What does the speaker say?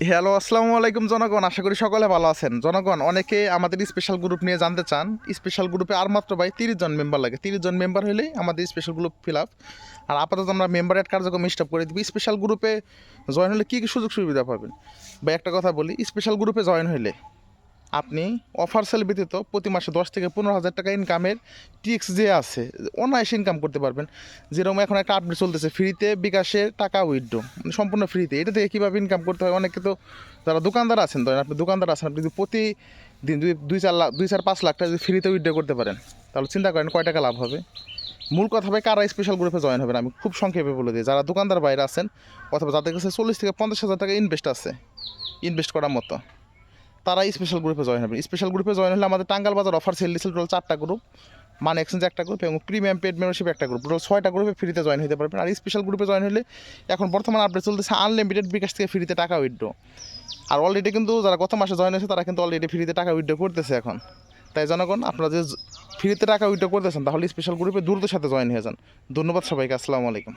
Hello, আসসালামু আলাইকুম জনগণ, আশা করি সকলে ভালো আছেন। জনগণ, অনেকে আমাদের স্পেশাল গ্রুপ নিয়ে জানতে চান। স্পেশাল গ্রুপে আর মাত্র ভাই তিরিশ জন মেম্বার লাগে। তিরিশ জন মেম্বার হলে আমাদের স্পেশাল গ্রুপ ফিল আপ আর আপাতত আমরা মেম্বার অ্যাড কার্যক্রম স্টপ করে দিব। স্পেশাল গ্রুপে জয়েন হলে কী কী সুযোগ সুবিধা পাবেন? বা একটা কথা বলি। স্পেশাল গ্রুপে জয়েন হলে আপনি অফার সেল ব্যতীত প্রতি মাসে দশ থেকে পনেরো হাজার টাকা ইনকামের টিক্স যে আছে, অনায়াসে ইনকাম করতে পারবেন। যেরকম এখন একটা আপডেট চলতেছে ফ্রিতে বিকাশে টাকা উইথড্র মানে সম্পূর্ণ ফ্রিতে এটা থেকে কীভাবে ইনকাম করতে হয়? অনেকে তো যারা দোকানদার আছেন, ধরেন আপনি দোকানদার আছেন, আপনি যদি প্রতিদিন দুই দুই চার লাখ, দুই চার পাঁচ লাখ টাকা যদি ফ্রিতে উইথড্র করতে পারেন, তাহলে চিন্তা করেন কয় টাকা লাভ হবে? মূল কথা ভাই, কারা স্পেশাল গ্রুপে জয়েন হবেন? আমি খুব সংক্ষেপে বলে দিই, যারা দোকানদার বাইরে আছেন, অথবা যাদের কাছে চল্লিশ থেকে পঞ্চাশ হাজার টাকা ইনভেস্ট আছে ইনভেস্ট করার মতো। তারা স্পেশাল গ্রুপে জয়েন হবে। স্পেশাল গ্রুপে জয়েন হলে আমাদের টাঙ্গাল বাজার অফার সেল দিয়েছিল টোটাল চারটা গ্রুপ মানে এক্সচেঞ্জ একটা গ্রুপ এবং প্রিমিয়াম পেড মেম্বারশিপ একটা গ্রুপ টোটাল ছয়টা গ্রুপে ফ্রিতে জয়েন হতে পারবেন। আর স্পেশাল গ্রুপে জয়েন হলে এখন বর্তমানে আপডেট চলতেছে আনলিমিটেড বিকাশ থেকে ফ্রিতে টাকা উইথড্র আর অলরেডি কিন্তু যারা গত মাসে জয়েন হয়েছে তারা কিন্তু অলরেডি ফ্রিতে টাকা উইথড্র করতেছে এখন। তাই জনগণ, আপনারা যে ফ্রিতে টাকা উইথড্র করতেছেন, তাহলে স্পেশাল গ্রুপে দ্রুত সাথে জয়েন হয়ে যান। ধন্যবাদ সবাইকে, আসসালামু আলাইকুম।